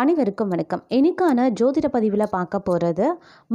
அனைவருக்கும் வணக்கம். இன்னைக்கான ஜோதிட பதிவில் பார்க்க போகிறது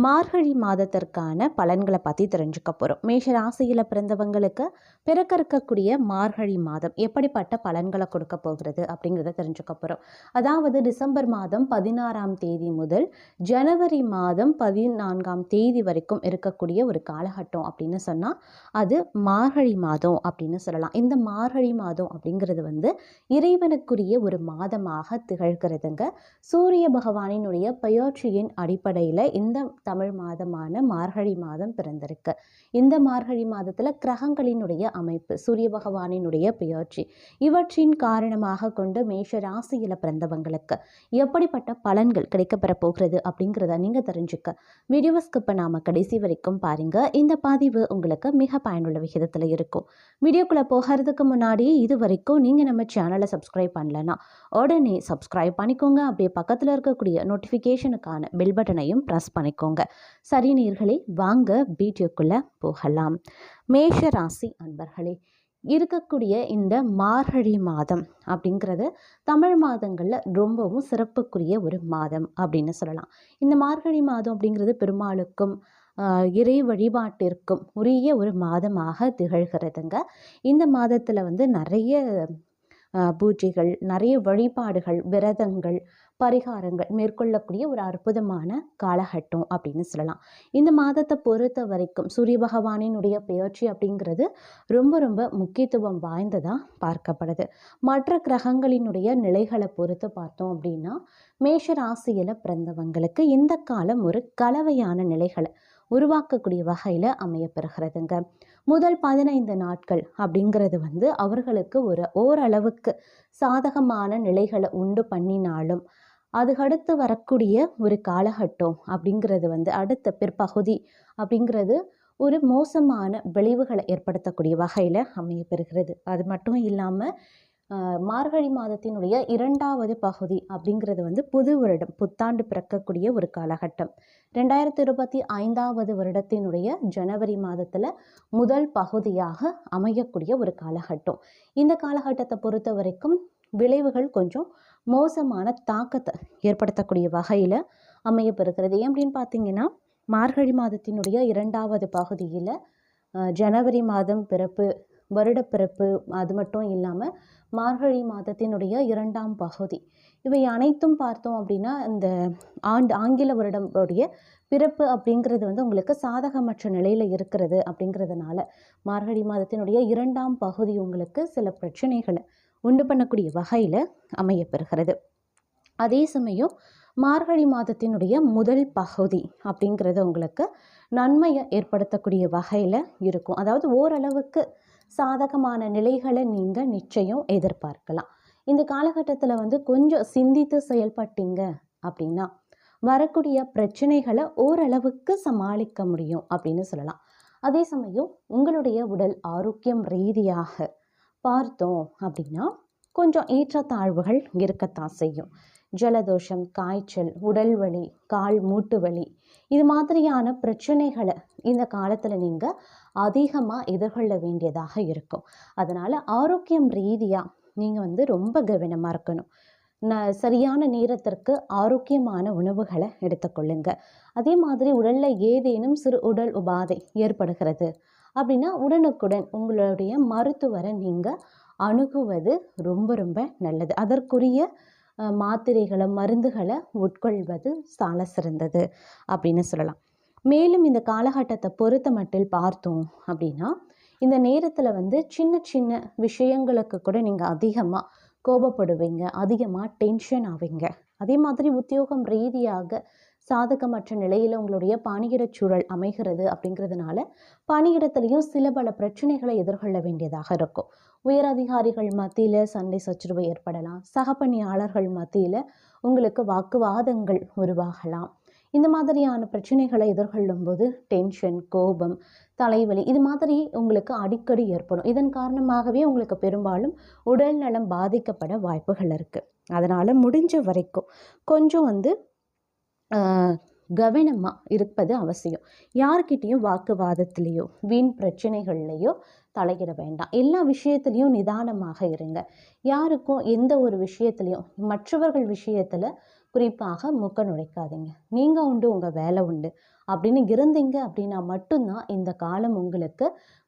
மார்கழி மாதத்திற்கான பலன்களை பற்றி தெரிஞ்சுக்க போகிறோம் மேஷ ராசியில் பிறந்தவங்களுக்கு பிறக்க இருக்கக்கூடிய மார்கழி மாதம் எப்படிப்பட்ட பலன்களை கொடுக்க போகிறது அப்படிங்கிறத தெரிஞ்சுக்க போகிறோம் அதாவது டிசம்பர் மாதம் பதினாறாம் தேதி முதல் ஜனவரி மாதம் பதினான்காம் தேதி வரைக்கும் இருக்கக்கூடிய ஒரு காலகட்டம் அப்படின்னு சொன்னால் அது மார்கழி மாதம் அப்படின்னு சொல்லலாம். இந்த மார்கழி மாதம் அப்படிங்கிறது வந்து இறைவனுக்குரிய ஒரு மாதமாக திகழ்கிறதுங்க. சூரிய பகவானினுடைய பெயர்ச்சியின் அடிப்படையில் இந்த தமிழ் மாதமான மார்கழி மாதம் பிறந்திருக்கு. இந்த மார்கழி மாதத்தில் கிரகங்களினுடைய அமைப்பு சூரிய பகவானினுடைய பெயர்ச்சி இவற்றின் காரணமாக கொண்டு மேஷ ராசியில் பிறந்தவங்களுக்கு எப்படிப்பட்ட பலன்கள் கிடைக்கப்பெற போகிறது அப்படிங்கிறத நீங்கள் தெரிஞ்சுக்க. வீடியோவை ஸ்கிப் நாம் கடைசி வரைக்கும் பாருங்க. இந்த பதிவு உங்களுக்கு மிக பயனுள்ள விகிதத்தில் இருக்கும். வீடியோக்குள்ளே போகிறதுக்கு முன்னாடி இது வரைக்கும் நீங்கள் நம்ம சேனலை சப்ஸ்கிரைப் பண்ணலன்னா உடனே சப்ஸ்கிரைப் பண்ணிக்கோங்க. அப்படியே பக்கத்தில் இருக்கக்கூடிய நோட்டிஃபிகேஷனுக்கான பெல் பட்டனையும் ப்ரெஸ் பண்ணிக்கோங்க. சரி நீர்களே வாங்க வீடியோக்குள்ளே போகலாம். மேஷ ராசி அன்பர்களே இருக்கக்கூடிய இந்த மார்கழி மாதம் அப்படிங்கிறது தமிழ் மாதங்களில் ரொம்பவும் சிறப்புக்குரிய ஒரு மாதம் அப்படின்னு சொல்லலாம். இந்த மார்கழி மாதம் அப்படிங்கிறது பெருமாளுக்கும் இறை வழிபாட்டிற்கும் உரிய ஒரு மாதமாக திகழ்கிறதுங்க. இந்த மாதத்தில் வந்து நிறைய பூஜைகள் நிறைய வழிபாடுகள் விரதங்கள் பரிகாரங்கள் மேற்கொள்ளக்கூடிய ஒரு அற்புதமான காலகட்டம் அப்படின்னு சொல்லலாம். இந்த மாதத்தை பொறுத்த வரைக்கும் சூரிய பகவானினுடைய பெயர்ச்சி அப்படிங்கிறது ரொம்ப ரொம்ப முக்கியத்துவம் வாய்ந்ததாக பார்க்கப்படுது. மற்ற கிரகங்களினுடைய நிலைகளை பொறுத்து பார்த்தோம் அப்படின்னா மேஷ ராசியில் பிறந்தவங்களுக்கு இந்த காலம் ஒரு கலவையான நிலைகளை உருவாக்கக்கூடிய வகையில் அமையப்பெறுகிறதுங்க. முதல் பதினைந்து நாட்கள் அப்படிங்கிறது வந்து அவர்களுக்கு ஒரு ஓரளவுக்கு சாதகமான நிலைகளை உண்டு பண்ணினாலும் அதுக்கடுத்து வரக்கூடிய ஒரு காலகட்டம் அப்படிங்கிறது வந்து அடுத்த பிற்பகுதி அப்படிங்கிறது ஒரு மோசமான விளைவுகளை ஏற்படுத்தக்கூடிய வகையில் அமையப்பெறுகிறது. அது மட்டும் இல்லாமல் மார்கழி மாதத்தினுடைய இரண்டாவது பகுதி அப்படிங்கிறது வந்து புது வருடம் புத்தாண்டு பிறக்கக்கூடிய ஒரு காலகட்டம். ரெண்டாயிரத்தி இருபத்தி ஐந்தாவது வருடத்தினுடைய ஜனவரி மாதத்தில் முதல் பகுதியாக அமையக்கூடிய ஒரு காலகட்டம். இந்த காலகட்டத்தை பொறுத்த வரைக்கும் விளைவுகள் கொஞ்சம் மோசமான தாக்கத்தை ஏற்படுத்தக்கூடிய வகையில் அமையப்பெறுகிறது. ஏன் அப்படின்னு பார்த்தீங்கன்னா மார்கழி மாதத்தினுடைய இரண்டாவது பகுதியில் ஜனவரி மாதம் பிறப்பு வருடப்பிறப்பு அது மட்டும் இல்லாமல் மார்கழி மாதத்தினுடைய இரண்டாம் பகுதி. இவை அனைத்தும் பார்த்தோம் அப்படின்னா இந்த ஆண்டு ஆங்கில வருடம் உடைய பிறப்பு அப்படிங்கிறது வந்து உங்களுக்கு சாதகமற்ற நிலையில் இருக்கிறது அப்படிங்கிறதுனால மார்கழி மாதத்தினுடைய இரண்டாம் பகுதி உங்களுக்கு சில பிரச்சனைகளை உண்டு பண்ணக்கூடிய வகையில் அமையப்பெறுகிறது. அதே சமயம் மார்கழி மாதத்தினுடைய முதல் பகுதி அப்படிங்கிறது உங்களுக்கு நன்மையை ஏற்படுத்தக்கூடிய வகையில் இருக்கும். அதாவது ஓரளவுக்கு சாதகமான நிலைகளை நீங்கள் நிச்சயம் எதிர்பார்க்கலாம். இந்த காலகட்டத்தில் வந்து கொஞ்சம் சிந்தித்து செயல்பட்டீங்க அப்படின்னா வரக்கூடிய பிரச்சனைகளை ஓரளவுக்கு சமாளிக்க முடியும் அப்படின்னு சொல்லலாம். அதே சமயம் உங்களுடைய உடல் ஆரோக்கியம் ரீதியாக பார்த்தோம் அப்படின்னா கொஞ்சம் ஏற்றத்தாழ்வுகள் இருக்கத்தான் செய்யும். ஜலதோஷம் காய்ச்சல் உடல் வலி கால் மூட்டு வலி இது மாதிரியான பிரச்சனைகளை இந்த காலத்தில் நீங்கள் அதிகமாக எதிர்கொள்ள வேண்டியதாக இருக்கும். அதனால் ஆரோக்கியம் ரீதியாக நீங்கள் வந்து ரொம்ப கவனமாக இருக்கணும். ந சரியான நேரத்திற்கு ஆரோக்கியமான உணவுகளை எடுத்துக்கொள்ளுங்க அதே மாதிரி உடலில் ஏதேனும் சிறு உடல் உபாதை ஏற்படுகிறது அப்படின்னா உடனுக்குடன் உங்களுடைய மருத்துவரை நீங்கள் அணுகுவது ரொம்ப ரொம்ப நல்லது. அதற்குரிய மாத்திரைகளை மருந்துகளை உட்கொள்வது சால சிறந்தது அப்படின்னு சொல்லலாம். மேலும் இந்த காலகட்டத்தை பொறுத்த மட்டில் பார்த்தோம் அப்படின்னா இந்த நேரத்தில் வந்து சின்ன சின்ன விஷயங்களுக்கு கூட நீங்கள் அதிகமாக கோபப்படுவீங்க அதிகமாக டென்ஷன் ஆவீங்க. அதே மாதிரி உத்தியோகம் ரீதியாக சாதகமற்ற நிலையில் உங்களுடைய பணியிடச் சூழல் அமைகிறது அப்படிங்கிறதுனால பணியிடத்துலேயும் சில பல பிரச்சனைகளை எதிர்கொள்ள வேண்டியதாக இருக்கும். உயர் அதிகாரிகள் மத்தியில் சண்டை சச்சரவு ஏற்படலாம். சக பணியாளர்கள் மத்தியில் உங்களுக்கு வாக்குவாதங்கள் உருவாகலாம். இந்த மாதிரியான பிரச்சனைகளை எதிர்கொள்ளும் போது டென்ஷன் கோபம் தலைவலி இது மாதிரி உங்களுக்கு அடிக்கடி ஏற்படும். இதன் காரணமாகவே உங்களுக்கு பெரும்பாலும் உடல் நலம் பாதிக்கப்பட வாய்ப்புகள் இருக்குது அதனால் முடிஞ்ச வரைக்கும் கொஞ்சம் வந்து கவனமாக இருப்பது அவசியம். யார்கிட்டேயும் வாக்குவாதத்துலேயோ வீண் பிரச்சனைகள்லையோ தலையிட வேண்டாம். எல்லா விஷயத்துலேயும் நிதானமாக இருங்க. யாருக்கும் எந்த ஒரு விஷயத்துலையும் மற்றவர்கள் விஷயத்தில் குறிப்பாக முக்க நுழைக்காதீங்க. நீங்கள் உண்டு உங்கள் வேலை உண்டு. அப்படின்னு இருந்தீங்க அப்படின்னா மட்டும்தான் இந்த காலம் உங்களுக்கு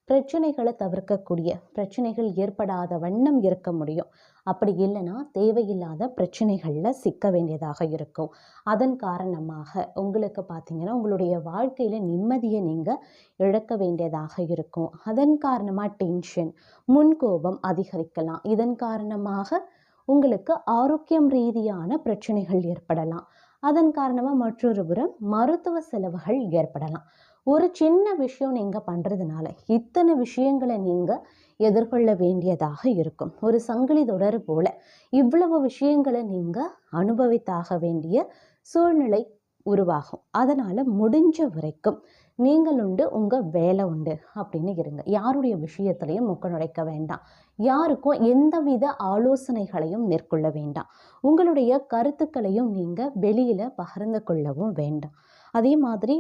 பிரச்சனைகளை தவிர்க்கக்கூடிய பிரச்சனைகள் ஏற்படாத வண்ணம் இருக்க முடியும். அப்படி இல்லைன்னா தேவையில்லாத பிரச்சனைகளில் சிக்க வேண்டியதாக இருக்கும். அதன் காரணமாக உங்களுக்கு பார்த்திங்கன்னா உங்களுடைய வாழ்க்கையில் நிம்மதியை நீங்கள் இழக்க வேண்டியதாக இருக்கும். அதன் காரணமாக டென்ஷன் முன்கோபம் அதிகரிக்கலாம். இதன் காரணமாக உங்களுக்கு ஆரோக்கியம் ரீதியான பிரச்சனைகள் ஏற்படலாம். அதன் காரணமாக மற்றொரு புறம் மருத்துவ செலவுகள் ஏற்படலாம். ஒரு சின்ன விஷயம் நீங்கள் பண்ணுறதுனால இத்தனை விஷயங்களை நீங்கள் எதிர்கொள்ள வேண்டியதாக இருக்கும். ஒரு சங்கிலி தொடர் போல இவ்வளவு விஷயங்களை நீங்கள் அனுபவித்தாக வேண்டிய சூழ்நிலை உருவாகும். அதனால் முடிஞ்ச வரைக்கும் நீங்கள் உண்டு உங்கள் வேலை உண்டு அப்படின்னு இருங்க. யாருடைய விஷயத்துலையும் முக்க நுழைக்க வேண்டாம். யாருக்கும் எந்தவித ஆலோசனைகளையும் மேற்கொள்ள வேண்டாம். உங்களுடைய கருத்துக்களையும் நீங்கள் வெளியில் பகிர்ந்து கொள்ளவும் வேண்டாம். அதே மாதிரி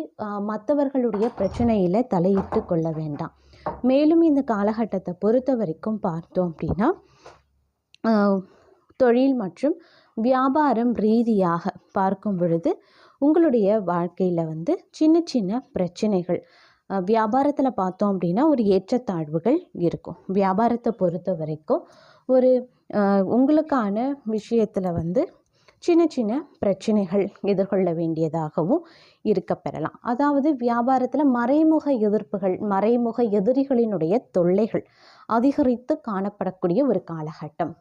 மற்றவர்களுடைய பிரச்சனையில் தலையிட்டு கொள்ள வேண்டாம். மேலும் இந்த காலகட்டத்தை பொறுத்த வரைக்கும் பார்த்தோம் அப்படின்னா தொழில் மற்றும் வியாபாரம் ரீதியாக பார்க்கும் பொழுது உங்களுடைய வாழ்க்கையில் வந்து சின்ன சின்ன பிரச்சனைகள் வியாபாரத்தில் பார்த்தோம் அப்படின்னா ஒரு ஏற்றத்தாழ்வுகள் இருக்கும். வியாபாரத்தை பொறுத்த வரைக்கும் ஒரு உங்களுக்கான விஷயத்தில் வந்து சின்ன சின்ன பிரச்சனைகள் எதிர்கொள்ள வேண்டியதாகவும் இருக்க பெறலாம். அதாவது வியாபாரத்தில் மறைமுக எதிர்ப்புகள் மறைமுக எதிரிகளினுடைய தொல்லைகள் அதிகரித்து காணப்படக்கூடிய ஒரு காலகட்டம்.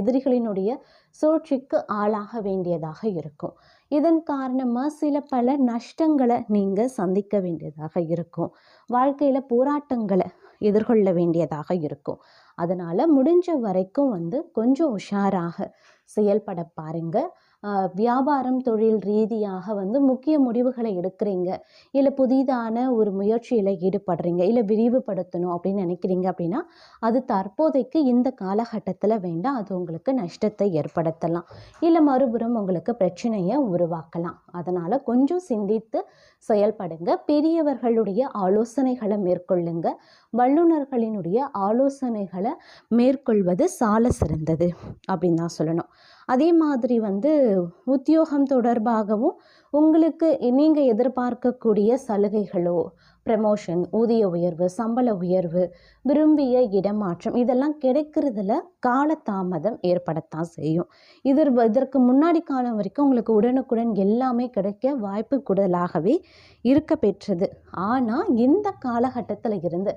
எதிரிகளினுடைய சூழ்ச்சிக்கு ஆளாக வேண்டியதாக இருக்கும். இதன் காரணமாக சில பல நஷ்டங்களை நீங்கள் சந்திக்க வேண்டியதாக இருக்கும். வாழ்க்கையில் போராட்டங்களை எதிர்கொள்ள வேண்டியதாக இருக்கும். அதனால் முடிஞ்ச வரைக்கும் வந்து கொஞ்சம் உஷாராக செயல்பட பாருங்கள் வியாபாரம் தொழில் ரீதியாக வந்து முக்கிய முடிவுகளை எடுக்கிறீங்க. இல்லை புதிதான ஒரு முயற்சியில் ஈடுபடுறீங்க. இல்லை விரிவுபடுத்தணும் அப்படின்னு நினைக்கிறீங்க அப்படின்னா அது தற்போதைக்கு இந்த காலகட்டத்தில் வேண்டாம். அது உங்களுக்கு நஷ்டத்தை ஏற்படுத்தலாம். இல்லை மறுபுறம் உங்களுக்கு பிரச்சனையை உருவாக்கலாம். அதனால் கொஞ்சம் சிந்தித்து செயல்படுங்க. பெரியவர்களுடைய ஆலோசனைகளை மேற்கொள்ளுங்க. வல்லுநர்களினுடைய ஆலோசனைகளை மேற்கொள்வது சால சிறந்தது அப்படின்னு தான் சொல்லணும். அதே மாதிரி வந்து உத்தியோகம் தொடர்பாகவும் உங்களுக்கு நீங்கள் எதிர்பார்க்கக்கூடிய சலுகைகளோ ப்ரமோஷன் ஊதிய உயர்வு சம்பள உயர்வு விரும்பிய இடமாற்றம் இதெல்லாம் கிடைக்கிறதுல காலதாமதம் ஏற்படத்தான் செய்யும். இது இதற்கு முன்னாடி காலம் வரைக்கும் உங்களுக்கு உடனுக்குடன் எல்லாமே கிடைக்க வாய்ப்பு கூடுதலாகவே இருக்க பெற்றது. ஆனால் இந்த காலகட்டத்தில் இருந்து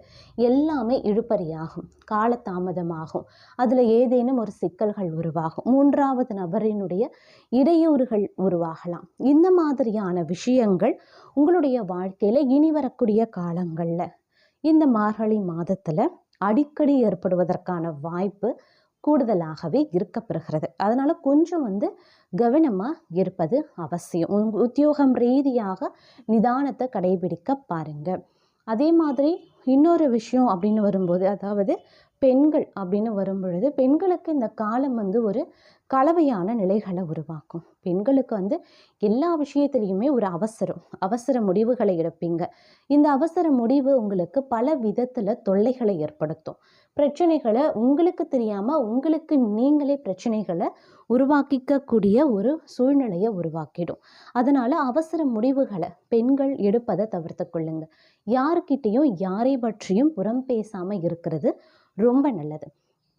எல்லாமே இழுபறியாகும் காலதாமதமாகும். அதில் ஏதேனும் ஒரு சிக்கல்கள் உருவாகும். மூன்றாவது நபரினுடைய இடையூறுகள் உருவாகலாம். இந்த மாதிரியான விஷயங்கள் உங்களுடைய வாழ்க்கையில் இனி வரக்கூடிய காலங்களில். இந்த மார்கழி மாதத்தில் அடிக்கடி ஏற்படுவதற்கான வாய்ப்பு கூடுதலாகவே இருக்கப்பெறுகிறது. அதனால் கொஞ்சம் வந்து கவனமாக இருப்பது அவசியம். உத்தியோகம் ரீதியாக நிதானத்தை கடைபிடிக்க பாருங்கள் அதே மாதிரி இன்னொரு விஷயம் அப்படின்னு வரும்போது அதாவது பெண்கள் அப்படின்னு வரும்பொழுது பெண்களுக்கு இந்த காலம் வந்து ஒரு கலவையான நிலைகளை உருவாக்கும். பெண்களுக்கு வந்து எல்லா விஷயத்துலேயுமே ஒரு அவசரம் அவசர முடிவுகளை எடுப்பீங்க. இந்த அவசர முடிவு உங்களுக்கு பல விதத்தில் தொல்லைகளை ஏற்படுத்தும். பிரச்சனைகளை உங்களுக்கு தெரியாமல் உங்களுக்கு நீங்களே பிரச்சனைகளை உருவாக்கிக்கக்கூடிய ஒரு சூழ்நிலையை உருவாக்கிடும். அதனால் அவசர முடிவுகளை பெண்கள் எடுப்பதை தவிர்த்து கொள்ளுங்க. யாருக்கிட்டேயும் யாரை பற்றியும் புறம் பேசாமல் இருக்கிறது ரொம்ப நல்லது.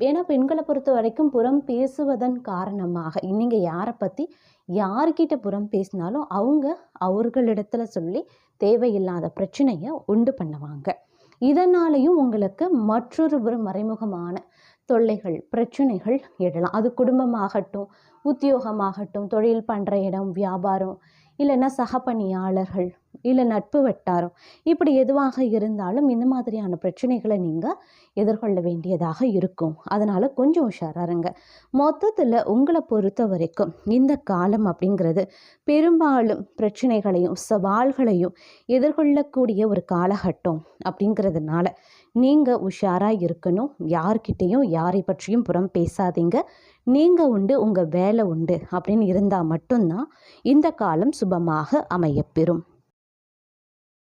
ஏன்னா பெண்களை பொறுத்த வரைக்கும் புறம் பேசுவதன் காரணமாக நீங்கள் யாரை பற்றி யார்கிட்ட புறம் பேசினாலும் அவங்க அவர்களிடத்துல சொல்லி தேவையில்லாத பிரச்சனையை உண்டு பண்ணுவாங்க. இதனாலையும் உங்களுக்கு மற்றொரு ஒரு மறைமுகமான தொல்லைகள் பிரச்சனைகள் எழலாம். அது குடும்பமாகட்டும் உத்தியோகமாகட்டும் தொழில் பண்ணுற இடம் வியாபாரம் இல்லைன்னா சக பணியாளர்கள் இல்லை நட்பு வட்டாரம் இப்படி எதுவாக இருந்தாலும் இந்த மாதிரியான பிரச்சனைகளை நீங்கள் எதிர்கொள்ள வேண்டியதாக இருக்கும். அதனால் கொஞ்சம் உஷாராருங்க மொத்தத்தில் உங்களை பொறுத்த வரைக்கும் இந்த காலம் அப்படிங்கிறது பெரும்பாலும் பிரச்சனைகளையும் சவால்களையும் எதிர்கொள்ளக்கூடிய ஒரு காலகட்டம் அப்படிங்கிறதுனால நீங்கள் உஷாராக இருக்கணும். யார்கிட்டேயும் யாரை பற்றியும் புறம் பேசாதீங்க. நீங்கள் உண்டு உங்கள் வேலை உண்டு அப்படின்னு இருந்தால் மட்டும்தான் இந்த காலம் சுபமாக அமையப்பெறும்.